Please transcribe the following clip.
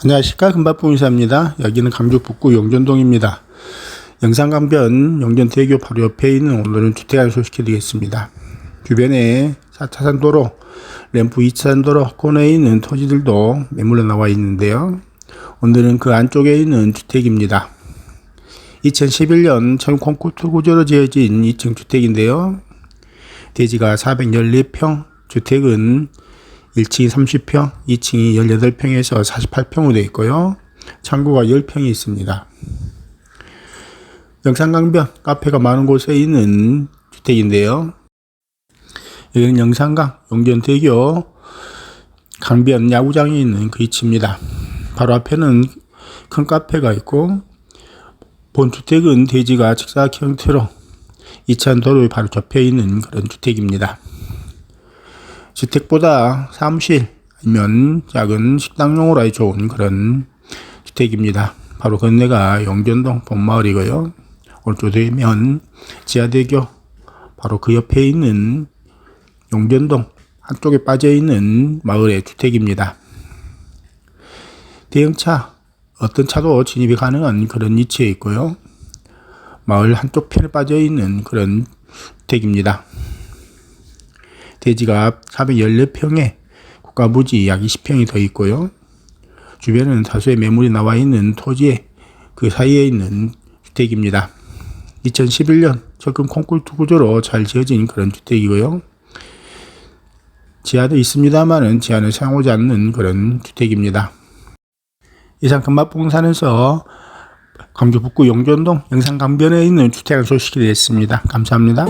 안녕하십니까 금박봉인사입니다. 여기는 강주 북구 용전동입니다. 영산강변 용전대교 바로 옆에 있는 오늘은 주택안 소식해 드리겠습니다. 주변에 4차선 도로, 램프 2차선 도로 코너에 있는 토지들도 매물로 나와 있는데요. 오늘은 그 안쪽에 있는 주택입니다. 2011년 처음 콘크리트 구조로 지어진 2층 주택인데요. 대지가 414평, 주택은 1층이 30평, 2층이 18평에서 48평으로 되어 있고요. 창고가 10평이 있습니다. 영산강변 카페가 많은 곳에 있는 주택인데요. 여기는 영산강 용전대교 강변 야구장이 있는 그 위치입니다. 바로 앞에는 큰 카페가 있고 본 주택은 대지가 직사각 형태로 2차선 도로에 바로 접해 있는 그런 주택입니다. 주택보다 사무실 아니면 작은 식당용으로 아주 좋은 그런 주택입니다. 바로 건네가 용전동 본마을이고요. 오른쪽 되면 지하대교 바로 그 옆에 있는 용전동 한쪽에 빠져 있는 마을의 주택입니다. 대형차 어떤 차도 진입이 가능한 그런 위치에 있고요. 마을 한쪽 편에 빠져 있는 그런 주택입니다. 대지가 414평에 국가부지 약 20평이 더 있고요. 주변에는 다수의 매물이 나와 있는 토지의 그 사이에 있는 주택입니다. 2011년 적금 콘크리트 구조로 잘 지어진 그런 주택이고요. 지하도 있습니다만은 지하는 사용하지 않는 그런 주택입니다. 이상 금박봉산에서 광주 북구 용전동 영산강변에 있는 주택을 소식이 됐습니다. 감사합니다.